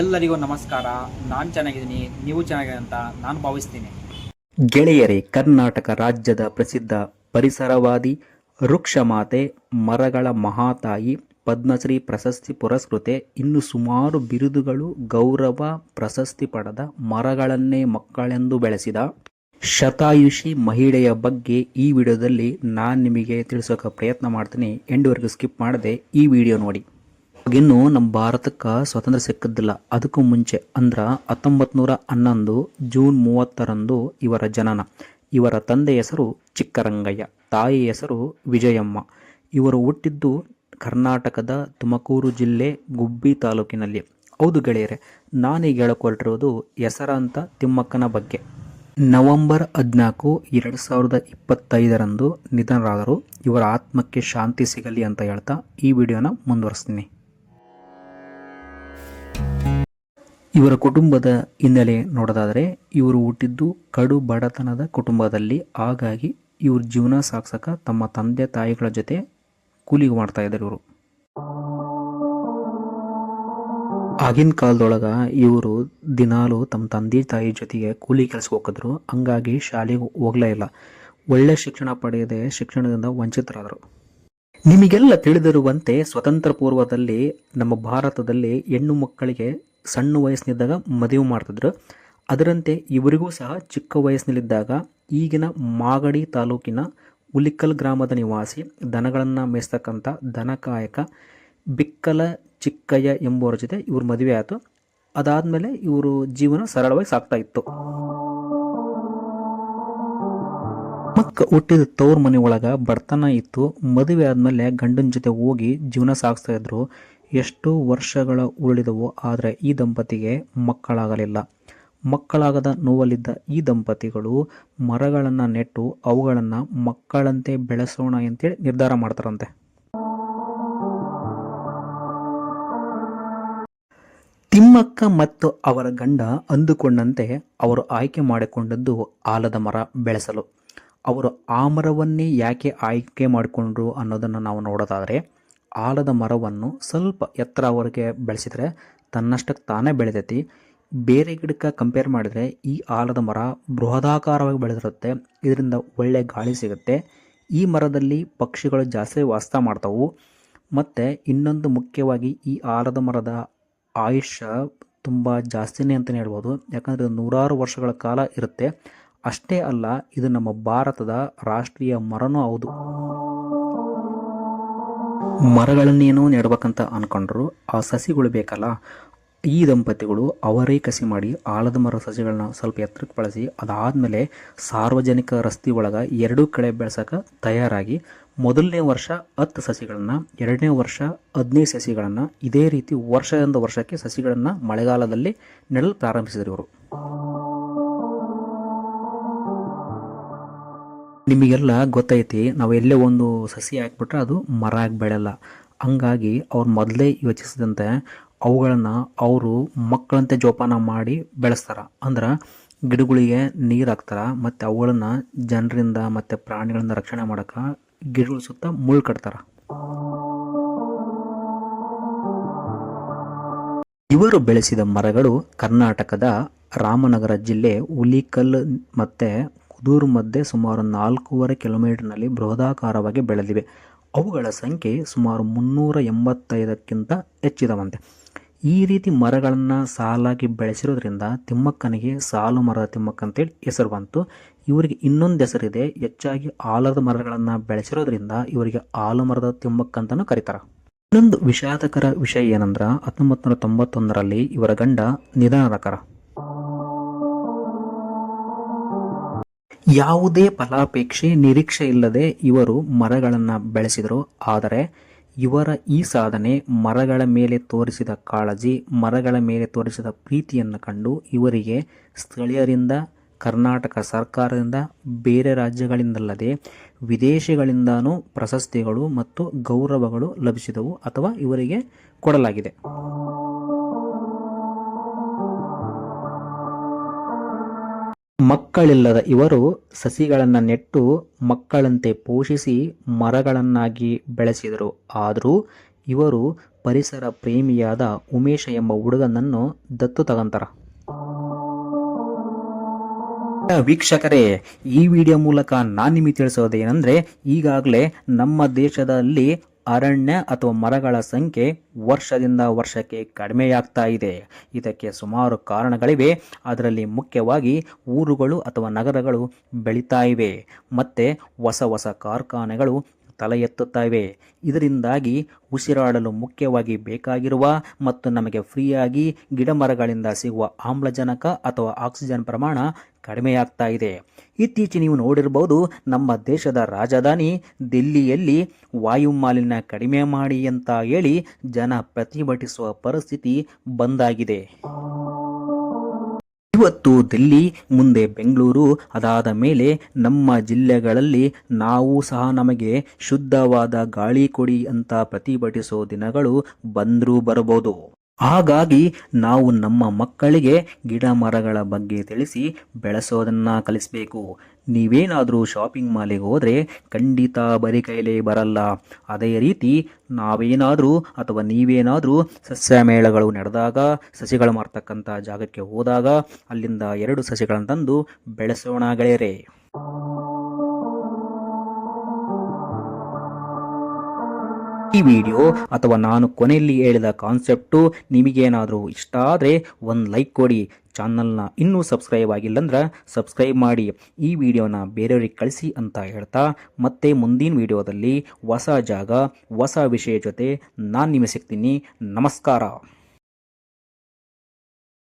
ಎಲ್ಲರಿಗೂ ನಮಸ್ಕಾರ. ನಾನು ಚೆನ್ನಾಗಿದ್ದೀನಿ. ನೀವು ಚೆನ್ನಾಗಿದೆ ಅಂತ ನಾನು ಭಾವಿಸ್ತೀನಿ. ಗೆಳೆಯರೇ, ಕರ್ನಾಟಕ ರಾಜ್ಯದ ಪ್ರಸಿದ್ಧ ಪರಿಸರವಾದಿ ವೃಕ್ಷಮಾತೆ ಮರಗಳ ಮಹಾತಾಯಿ ಪದ್ಮಶ್ರೀ ಪ್ರಶಸ್ತಿ ಪುರಸ್ಕೃತೆ ಇನ್ನು ಸುಮಾರು ಬಿರುದುಗಳು ಗೌರವ ಪ್ರಶಸ್ತಿ ಪಡೆದ ಮರಗಳನ್ನೇ ಮಕ್ಕಳೆಂದು ಬೆಳೆಸಿದ ಶತಾಯುಷಿ ಮಹಿಳೆಯ ಬಗ್ಗೆ ಈ ವಿಡಿಯೋದಲ್ಲಿ ನಾನು ನಿಮಗೆ ತಿಳಿಸೋಕೆ ಪ್ರಯತ್ನ ಮಾಡ್ತೀನಿ. ಎಂಡ್ವರೆಗೂ ಸ್ಕಿಪ್ ಮಾಡದೆ ಈ ವಿಡಿಯೋ ನೋಡಿ. ಇನ್ನು ನಮ್ಮ ಭಾರತಕ್ಕೆ ಸ್ವಾತಂತ್ರ್ಯ ಸಿಕ್ಕಿದ್ದಿಲ್ಲ. ಅದಕ್ಕೂ ಮುಂಚೆ ಅಂದ್ರ ಹತ್ತೊಂಬತ್ತು ನೂರ ಹನ್ನೊಂದು ಜೂನ್ ಮೂವತ್ತರಂದು ಇವರ ಜನನ. ಇವರ ತಂದೆ ಹೆಸರು ಚಿಕ್ಕರಂಗಯ್ಯ, ತಾಯಿ ಹೆಸರು ವಿಜಯಮ್ಮ. ಇವರು ಹುಟ್ಟಿದ್ದು ಕರ್ನಾಟಕದ ತುಮಕೂರು ಜಿಲ್ಲೆ ಗುಬ್ಬಿ ತಾಲೂಕಿನಲ್ಲಿ. ಹೌದು ಗೆಳೆಯರೆ ನಾನೀಗ ಹೇಳಕ್ಕೆ ಹೊರಟಿರೋದು ಹೆಸರಾಂತ ತಿಮ್ಮಕ್ಕನ ಬಗ್ಗೆ. ನವೆಂಬರ್ ಹದಿನಾಲ್ಕು ಎರಡು ಸಾವಿರದ ಇಪ್ಪತ್ತೈದರಂದು ನಿಧನರಾದರು. ಇವರ ಆತ್ಮಕ್ಕೆ ಶಾಂತಿ ಸಿಗಲಿ ಅಂತ ಹೇಳ್ತಾ ಈ ವಿಡಿಯೋನ ಮುಂದುವರಿಸ್ತೀನಿ. ಇವರ ಕುಟುಂಬದ ಹಿನ್ನೆಲೆ ನೋಡೋದಾದರೆ, ಇವರು ಹುಟ್ಟಿದ್ದು ಕಡು ಬಡತನದ ಕುಟುಂಬದಲ್ಲಿ, ಹಾಗಾಗಿ ಇವ್ರ ಜೀವನ ಸಾಗಿಸಕ ತಮ್ಮ ತಂದೆ ತಾಯಿಗಳ ಜೊತೆ ಕೂಲಿ ಮಾಡ್ತಾ ಇದ್ದಾರೆ ಇವರು. ಆಗಿನ ಕಾಲದೊಳಗ ಇವರು ದಿನಾಲು ತಮ್ಮ ತಂದೆ ತಾಯಿ ಜೊತೆಗೆ ಕೂಲಿ ಕೆಲಸಕ್ಕೆ ಹೋಗಿದ್ರು ಹಂಗಾಗಿ ಶಾಲೆಗೆ ಹೋಗ್ಲೇ ಇಲ್ಲ. ಒಳ್ಳೆ ಶಿಕ್ಷಣ ಪಡೆಯದೆ ಶಿಕ್ಷಣದಿಂದ ವಂಚಿತರಾದರು. ನಿಮಗೆಲ್ಲ ತಿಳಿದಿರುವಂತೆ ಸ್ವತಂತ್ರ ಪೂರ್ವದಲ್ಲಿ ನಮ್ಮ ಭಾರತದಲ್ಲಿ ಹೆಣ್ಣು ಮಕ್ಕಳಿಗೆ ಸಣ್ಣ ವಯಸ್ಸಿನಿದ್ದಾಗ ಮದುವೆ ಮಾಡ್ತಿದ್ರು. ಅದರಂತೆ ಇವರಿಗೂ ಸಹ ಚಿಕ್ಕ ವಯಸ್ಸಿನಲ್ಲಿದ್ದಾಗ ಈಗಿನ ಮಾಗಡಿ ತಾಲೂಕಿನ ಉಲಿಕಲ್ ಗ್ರಾಮದ ನಿವಾಸಿ, ದನಗಳನ್ನು ಮೇಯಿಸ್ತಕ್ಕಂಥ ದನಕಾಯಕ ಬಿಕ್ಕಲ ಚಿಕ್ಕಯ್ಯ ಎಂಬುವರ ಜೊತೆ ಇವರು ಮದುವೆ ಆಯಿತು. ಅದಾದಮೇಲೆ ಇವರು ಜೀವನ ಸರಳವಾಗಿ ಸಾಕ್ತಾ ಇತ್ತು. ಮಕ್ಕ ಹುಟ್ಟಿದ ತವ್ರ ಮನೆ ಒಳಗ ಬಡತನ ಇತ್ತು. ಮದುವೆ ಆದಮೇಲೆ ಗಂಡನ ಜೊತೆ ಹೋಗಿ ಜೀವನ ಸಾಗಿಸ್ತಾ ಇದ್ರು. ಎಷ್ಟು ವರ್ಷಗಳ ಉರುಳಿದವು, ಆದರೆ ಈ ದಂಪತಿಗೆ ಮಕ್ಕಳಾಗಲಿಲ್ಲ. ಮಕ್ಕಳಾಗದ ನೋವಲ್ಲಿದ್ದ ಈ ದಂಪತಿಗಳು ಮರಗಳನ್ನು ನೆಟ್ಟು ಅವುಗಳನ್ನು ಮಕ್ಕಳಂತೆ ಬೆಳೆಸೋಣ ಅಂತೇಳಿ ನಿರ್ಧಾರ ಮಾಡ್ತಾರಂತೆ. ತಿಮ್ಮಕ್ಕ ಮತ್ತು ಅವರ ಗಂಡ ಅಂದುಕೊಂಡಂತೆ ಅವರು ಆಯ್ಕೆ ಮಾಡಿಕೊಂಡದ್ದು ಆಲದ ಮರ ಬೆಳೆಸಲು. ಅವರು ಆ ಮರವನ್ನೇ ಯಾಕೆ ಆಯ್ಕೆ ಮಾಡಿಕೊಂಡ್ರು ಅನ್ನೋದನ್ನು ನಾವು ನೋಡೋದಾದರೆ ಆಲದ ಮರವನ್ನು ಸ್ವಲ್ಪ ಎತ್ತರವರೆಗೆ ಬೆಳೆಸಿದರೆ ತನ್ನಷ್ಟಕ್ಕೆ ತಾನೇ ಬೆಳೆದೈತಿ. ಬೇರೆ ಗಿಡಕ್ಕೆ ಕಂಪೇರ್ ಮಾಡಿದರೆ ಈ ಆಲದ ಮರ ಬೃಹದಾಕಾರವಾಗಿ ಬೆಳೆದಿರುತ್ತೆ. ಇದರಿಂದ ಒಳ್ಳೆ ಗಾಳಿ ಸಿಗುತ್ತೆ. ಈ ಮರದಲ್ಲಿ ಪಕ್ಷಿಗಳು ಜಾಸ್ತಿ ವಾಸ ಮಾಡ್ತಾವು. ಮತ್ತು ಇನ್ನೊಂದು ಮುಖ್ಯವಾಗಿ ಈ ಆಲದ ಮರದ ಆಯುಷ್ಯ ತುಂಬ ಜಾಸ್ತಿನೇ ಅಂತಲೇ ಹೇಳ್ಬೋದು. ಯಾಕಂದರೆ ನೂರಾರು ವರ್ಷಗಳ ಕಾಲ ಇರುತ್ತೆ. ಅಷ್ಟೇ ಅಲ್ಲ, ಇದು ನಮ್ಮ ಭಾರತದ ರಾಷ್ಟ್ರೀಯ ಮರನೂ ಹೌದು. ಮರಗಳನ್ನೇನೋ ನೆಡ್ಬೇಕಂತ ಅಂದ್ಕೊಂಡ್ರು ಆ ಸಸಿಗಳು ಬೇಕಲ್ಲ, ಈ ದಂಪತಿಗಳು ಅವರೇ ಕಸಿ ಮಾಡಿ ಆಲದ ಮರ ಸಸಿಗಳನ್ನ ಸ್ವಲ್ಪ ಎತ್ತರಕ್ಕೆ ಬಳಸಿ, ಅದಾದಮೇಲೆ ಸಾರ್ವಜನಿಕ ರಸ್ತೆ ಒಳಗೆ ಎರಡೂ ಕಡೆ ಬೆಳೆಸೋಕೆ ತಯಾರಾಗಿ, ಮೊದಲನೇ ವರ್ಷ ಹತ್ತು ಸಸಿಗಳನ್ನು, ಎರಡನೇ ವರ್ಷ ಹದಿನೈದು ಸಸಿಗಳನ್ನು, ಇದೇ ರೀತಿ ವರ್ಷದಿಂದ ವರ್ಷಕ್ಕೆ ಸಸಿಗಳನ್ನು ಮಳೆಗಾಲದಲ್ಲಿ ನೆಡಲು ಪ್ರಾರಂಭಿಸಿದರು ಇವರು. ನಿಮಗೆಲ್ಲ ಗೊತ್ತೈತಿ, ನಾವು ಎಲ್ಲೇ ಒಂದು ಸಸಿ ಹಾಕ್ಬಿಟ್ರೆ ಅದು ಮರ ಆಗಿ ಬೆಳೆಯಲ್ಲ ಹಂಗಾಗಿ ಅವ್ರು ಮೊದಲೇ ಯೋಚಿಸಿದಂತೆ ಅವುಗಳನ್ನು ಅವರು ಮಕ್ಕಳಂತೆ ಜೋಪಾನ ಮಾಡಿ ಬೆಳೆಸ್ತಾರೆ. ಅಂದ್ರೆ ಗಿಡಗಳಿಗೆ ನೀರು ಹಾಕ್ತಾರೆ, ಮತ್ತು ಅವುಗಳನ್ನು ಜನರಿಂದ ಮತ್ತು ಪ್ರಾಣಿಗಳಿಂದ ರಕ್ಷಣೆ ಮಾಡೋಕೆ ಗಿಡಗಳ ಸುತ್ತ ಮುಳ್ಳು ಕಟ್ತಾರೆ. ಇವರು ಬೆಳೆಸಿದ ಮರಗಳು ಕರ್ನಾಟಕದ ರಾಮನಗರ ಜಿಲ್ಲೆ ಹುಲಿಕಲ್ ಮತ್ತು ಕುದೂರು ಮಧ್ಯೆ ಸುಮಾರು ನಾಲ್ಕೂವರೆ ಕಿಲೋಮೀಟರ್ನಲ್ಲಿ ಬೃಹದಾಕಾರವಾಗಿ ಬೆಳೆದಿವೆ. ಅವುಗಳ ಸಂಖ್ಯೆ ಸುಮಾರು ಮುನ್ನೂರ ಎಂಬತ್ತೈದಕ್ಕಿಂತ ಹೆಚ್ಚಿದವಂತೆ. ಈ ರೀತಿ ಮರಗಳನ್ನು ಸಾಲಾಗಿ ಬೆಳೆಸಿರೋದ್ರಿಂದ ತಿಮ್ಮಕ್ಕನಿಗೆ ಸಾಲು ಮರದ ತಿಮ್ಮಕ್ಕ ಅಂತೇಳಿ ಹೆಸರು ಬಂತು. ಇವರಿಗೆ ಇನ್ನೊಂದು ಹೆಸರಿದೆ, ಹೆಚ್ಚಾಗಿ ಆಲದ ಮರಗಳನ್ನು ಬೆಳೆಸಿರೋದ್ರಿಂದ ಇವರಿಗೆ ಆಲು ಮರದ ತಿಮ್ಮಕ್ಕ ಅಂತಲೂ ಕರೀತಾರೆ. ಇನ್ನೊಂದು ವಿಷಾದಕರ ವಿಷಯ ಏನಂದ್ರೆ ಹತ್ತೊಂಬತ್ತು ನೂರ ತೊಂಬತ್ತೊಂದರಲ್ಲಿ ಇವರ ಗಂಡ ನಿಧನರಾಕರ ಯಾವುದೇ ಫಲಾಪೇಕ್ಷೆ, ನಿರೀಕ್ಷೆ ಇಲ್ಲದೆ ಇವರು ಮರಗಳನ್ನು ಬೆಳೆಸಿದರು. ಆದರೆ ಇವರ ಈ ಸಾಧನೆ ಮರಗಳ ಮೇಲೆ ತೋರಿಸಿದ ಕಾಳಜಿ, ಮರಗಳ ಮೇಲೆ ತೋರಿಸಿದ ಪ್ರೀತಿಯನ್ನು ಕಂಡು ಇವರಿಗೆ ಸ್ಥಳೀಯರಿಂದ, ಕರ್ನಾಟಕ ಸರ್ಕಾರದಿಂದ, ಬೇರೆ ರಾಜ್ಯಗಳಿಂದಲ್ಲದೆ ವಿದೇಶಗಳಿಂದನೂ ಪ್ರಶಸ್ತಿಗಳು ಮತ್ತು ಗೌರವಗಳು ಲಭಿಸಿದವು ಅಥವಾ ಇವರಿಗೆ ಕೊಡಲಾಗಿದೆ. ಮಕ್ಕಳಿಲ್ಲದ ಇವರು ಸಸಿಗಳನ್ನು ನೆಟ್ಟು ಮಕ್ಕಳಂತೆ ಪೋಷಿಸಿ ಮರಗಳನ್ನಾಗಿ ಬೆಳೆಸಿದರು. ಆದರೂ ಇವರು ಪರಿಸರ ಪ್ರೇಮಿಯಾದ ಉಮೇಶ ಎಂಬ ಹುಡುಗನನ್ನು ದತ್ತು ತಗಂತಾರ ವೀಕ್ಷಕರೇ, ಈ ವಿಡಿಯೋ ಮೂಲಕ ನಾನು ನಿಮಗೆ ತಿಳಿಸೋದೇನೆಂದರೆ ಈಗಾಗಲೇ ನಮ್ಮ ದೇಶದಲ್ಲಿ ಅರಣ್ಯ ಅಥವಾ ಮರಗಳ ಸಂಖ್ಯೆ ವರ್ಷದಿಂದ ವರ್ಷಕ್ಕೆ ಕಡಿಮೆಯಾಗ್ತಾ ಇದೆ. ಇದಕ್ಕೆ ಸುಮಾರು ಕಾರಣಗಳಿವೆ. ಅದರಲ್ಲಿ ಮುಖ್ಯವಾಗಿ ಊರುಗಳು ಅಥವಾ ನಗರಗಳು ಬೆಳೀತಾ ಇವೆ. ಮತ್ತು ಹೊಸ ಹೊಸ ಕಾರ್ಖಾನೆಗಳು ತಲೆ ಎತ್ತುತ್ತವೆ. ಇದರಿಂದಾಗಿ ಉಸಿರಾಡಲು ಮುಖ್ಯವಾಗಿ ಬೇಕಾಗಿರುವ ಮತ್ತು ನಮಗೆ ಫ್ರೀಯಾಗಿ ಗಿಡಮರಗಳಿಂದ ಸಿಗುವ ಆಮ್ಲಜನಕ ಅಥವಾ ಆಕ್ಸಿಜನ್ ಪ್ರಮಾಣ ಕಡಿಮೆಯಾಗ್ತಾ ಇದೆ. ಇತ್ತೀಚೆ ನೀವು ನೋಡಿರಬಹುದು, ನಮ್ಮ ದೇಶದ ರಾಜಧಾನಿ ದಿಲ್ಲಿಯಲ್ಲಿ ವಾಯು ಮಾಲಿನ್ಯ ಕಡಿಮೆ ಮಾಡಿ ಅಂತ ಹೇಳಿ ಜನ ಪ್ರತಿಭಟಿಸುವ ಪರಿಸ್ಥಿತಿ ಬಂದಾಗಿದೆ. ಇವತ್ತು ದಿಲ್ಲಿ, ಮುಂದೆ ಬೆಂಗಳೂರು, ಅದಾದ ಮೇಲೆ ನಮ್ಮ ಜಿಲ್ಲೆಗಳಲ್ಲಿ ನಾವು ಸಹ ನಮಗೆ ಶುದ್ಧವಾದ ಗಾಳಿ ಕೊಡಿ ಅಂತ ಪ್ರತಿಭಟಿಸೋ ದಿನಗಳು ಬಂದರೂ ಬರಬಹುದು. ಹಾಗಾಗಿ ನಾವು ನಮ್ಮ ಮಕ್ಕಳಿಗೆ ಗಿಡ ಮರಗಳ ಬಗ್ಗೆ ತಿಳಿಸಿ ಬೆಳೆಸೋದನ್ನು ಕಲಿಸಬೇಕು. ನೀವೇನಾದರೂ ಶಾಪಿಂಗ್ ಮಾಲಿಗೆ ಹೋದರೆ ಖಂಡಿತ ಬರಿ ಕೈಲೇ ಬರಲ್ಲ. ಅದೇ ರೀತಿ ನಾವೇನಾದರೂ ಅಥವಾ ನೀವೇನಾದರೂ ಸಸ್ಯ ಮೇಳಗಳು ನಡೆದಾಗ, ಸಸಿಗಳು ಮಾರ್ತಕ್ಕಂಥ ಜಾಗಕ್ಕೆ ಹೋದಾಗ ಅಲ್ಲಿಂದ ಎರಡು ಸಸಿಗಳನ್ನು ತಂದು ಬೆಳೆಸೋಣ ಗೆಳೆಯರೇ. ಈ ವಿಡಿಯೋ ಅಥವಾ ನಾನು ಕೊನೆಯಲ್ಲಿ ಹೇಳಿದ ಕಾನ್ಸೆಪ್ಟು ನಿಮಗೇನಾದರೂ ಇಷ್ಟ ಆದರೆ ಒಂದು ಲೈಕ್ ಕೊಡಿ. ಚಾನಲ್ನ ಇನ್ನೂ ಸಬ್ಸ್ಕ್ರೈಬ್ ಆಗಿಲ್ಲಂದ್ರೆ ಸಬ್ಸ್ಕ್ರೈಬ್ ಮಾಡಿ. ಈ ವಿಡಿಯೋನ ಬೇರೆಯವ್ರಿಗೆ ಕಳಿಸಿ ಅಂತ ಹೇಳ್ತಾ ಮತ್ತೆ ಮುಂದಿನ ವಿಡಿಯೋದಲ್ಲಿ ಹೊಸ ಜಾಗ, ಹೊಸ ವಿಷಯ ಜೊತೆ ನಾನು ನಿಮಗೆ ಸಿಗ್ತೀನಿ. ನಮಸ್ಕಾರ.